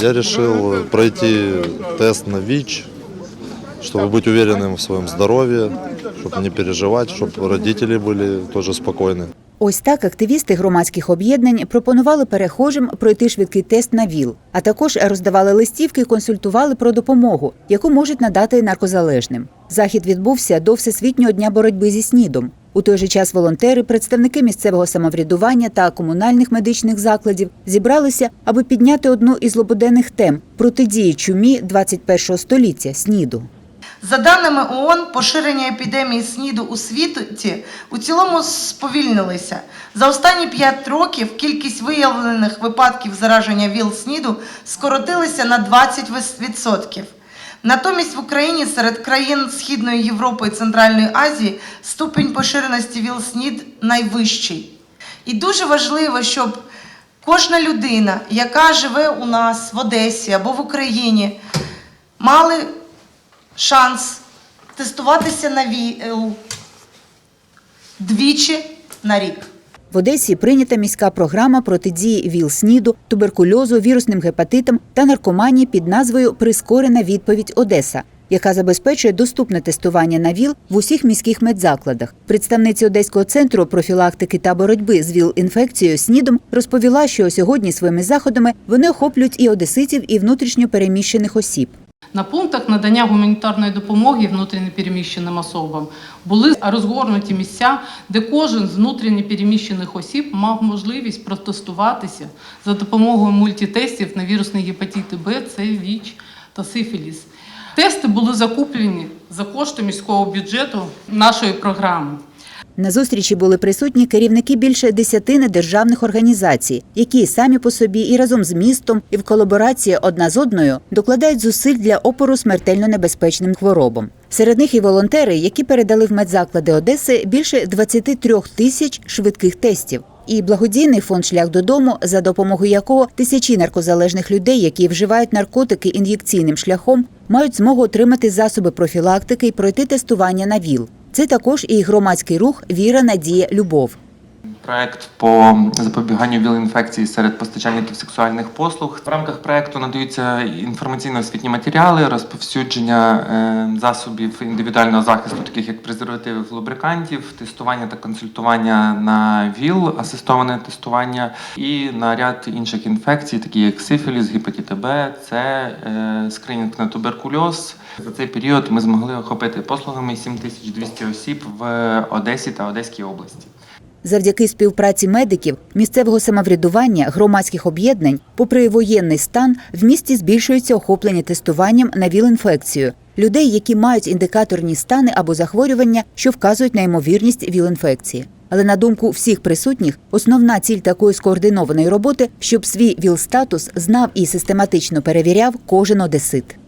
Я решил пройти тест на ВИЧ, чтобы быть уверенным в своем здоровье, чтобы не переживать, чтобы родители были тоже спокойны. Ось так активісти громадських об'єднань пропонували перехожим пройти швидкий тест на ВІЛ, а також роздавали листівки і консультували про допомогу, яку можуть надати наркозалежним. Захід відбувся до Всесвітнього дня боротьби зі СНІДом. У той же час волонтери, представники місцевого самоврядування та комунальних медичних закладів зібралися, аби підняти одну із лободенних тем протидії чумі 21 століття СНІДу. За даними ООН, поширення епідемії СНІДу у світі у цілому сповільнилося. За останні 5 років кількість виявлених випадків зараження ВІЛ СНІДу скоротилася на 20%. Натомість в Україні серед країн Східної Європи і Центральної Азії ступінь поширеності ВІЛ СНІД найвищий. І дуже важливо, щоб кожна людина, яка живе у нас в Одесі або в Україні, мали шанс тестуватися на ВІЛ двічі на рік. В Одесі прийнята міська програма протидії ВІЛ-СНІДу, туберкульозу, вірусним гепатитам та наркоманії під назвою Прискорена відповідь Одеса, яка забезпечує доступне тестування на ВІЛ в усіх міських медзакладах. Представниця Одеського центру профілактики та боротьби з ВІЛ-інфекцією СНІДом розповіла, що сьогодні своїми заходами вони охоплюють і одеситів, і внутрішньо переміщених осіб. На пунктах надання гуманітарної допомоги внутрішньопереміщеним особам були розгорнуті місця, де кожен з внутрішньопереміщених осіб мав можливість протестуватися за допомогою мультитестів на вірусний гепатит Б, С, ВІЧ та сифіліс. Тести були закуплені за кошти міського бюджету нашої програми. На зустрічі були присутні керівники більше десятини державних організацій, які самі по собі і разом з містом, і в колаборації одна з одною докладають зусиль для опору смертельно небезпечним хворобам. Серед них і волонтери, які передали в медзаклади Одеси більше 23 тисяч швидких тестів. І благодійний фонд Шлях додому, за допомогою якого тисячі наркозалежних людей, які вживають наркотики ін'єкційним шляхом, мають змогу отримати засоби профілактики і пройти тестування на ВІЛ. Це також і громадський рух Віра, Надія, Любов. Проект по запобіганню ВІЛ-інфекції серед постачальників сексуальних послуг. В рамках проекту надаються інформаційно-освітні матеріали, розповсюдження е, засобів індивідуального захисту, таких як презервативів, лубрикантів, тестування та консультування на ВІЛ, асистоване тестування і на ряд інших інфекцій, такі як сифіліс, гепатит Б, С, е, скринінг на туберкульоз. За цей період ми змогли охопити послугами 7200 осіб в Одесі та Одеській області. Завдяки співпраці медиків, місцевого самоврядування, громадських об'єднань, попри воєнний стан, в місті збільшується охоплення тестуванням на ВІЛ-інфекцію людей, які мають індикаторні стани або захворювання, що вказують на ймовірність ВІЛ-інфекції. Але на думку всіх присутніх, основна ціль такої скоординованої роботи, щоб свій ВІЛ-статус знав і систематично перевіряв кожен одесит.